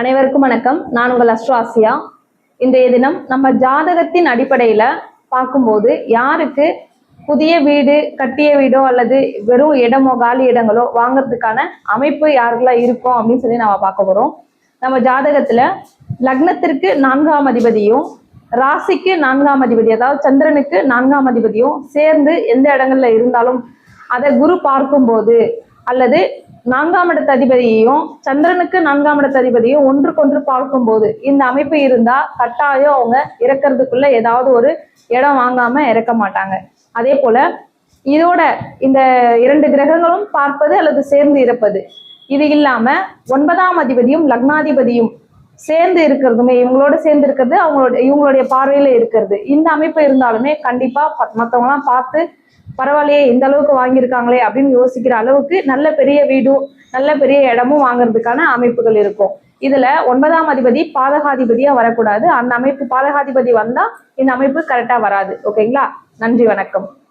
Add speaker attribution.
Speaker 1: அனைவருக்கும் வணக்கம். நான் உங்கள் அஸ்ட்ரோ ஆசியா. இன்றைய தினம் நம்ம ஜாதகத்தின் அடிப்படையில பார்க்கும்போது யாருக்கு புதிய வீடு கட்டிய வீடோ அல்லது வெறும் இடமோ காலி இடங்களோ வாங்குறதுக்கான அமைப்பு யாருக்கெல்லாம் இருக்கும் அப்படின்னு சொல்லி நம்ம பார்க்க போறோம். நம்ம ஜாதகத்துல லக்னத்திற்கு நான்காம் அதிபதியும் ராசிக்கு நான்காம் அதிபதி அதாவது சந்திரனுக்கு நான்காம் அதிபதியும் சேர்ந்து எந்த இடங்கள்ல இருந்தாலும் அதை குரு பார்க்கும்போது அல்லது நான்காம் இடத்த அதிபதியையும் சந்திரனுக்கு நான்காம் இடத்த அதிபதியும் ஒன்றுக்கொன்று பார்க்கும்போது இந்த அமைப்பு இருந்தா கட்டாயம் அவங்க இறக்கறதுக்குள்ள ஏதாவது ஒரு இடம் வாங்காம இறக்க மாட்டாங்க. அதே போல இதோட இந்த இரண்டு கிரகங்களும் பார்ப்பது அல்லது சேர்ந்து இருப்பது. இது இல்லாம ஒன்பதாம் அதிபதியும் லக்னாதிபதியும் சேர்ந்து இருக்கிறதுமே இவங்களோட சேர்ந்து இருக்கிறது அவங்களோட இவங்களுடைய பார்வையில இருக்கிறது. இந்த அமைப்பு இருந்தாலுமே கண்டிப்பா மற்றவங்க எல்லாம் பார்த்து பரவாயில்லையே இந்த அளவுக்கு வாங்கியிருக்காங்களே அப்படின்னு யோசிக்கிற அளவுக்கு நல்ல பெரிய வீடும் நல்ல பெரிய இடமும் வாங்குறதுக்கான அமைப்புகள் இருக்கும். இதுல ஒன்பதாம் அதிபதி பாதகாதிபதியா வரக்கூடாது. அந்த அமைப்பு பாதகாதிபதி வந்தா இந்த அமைப்பு கரெக்டா வராது. ஓகேங்களா நன்றி வணக்கம்.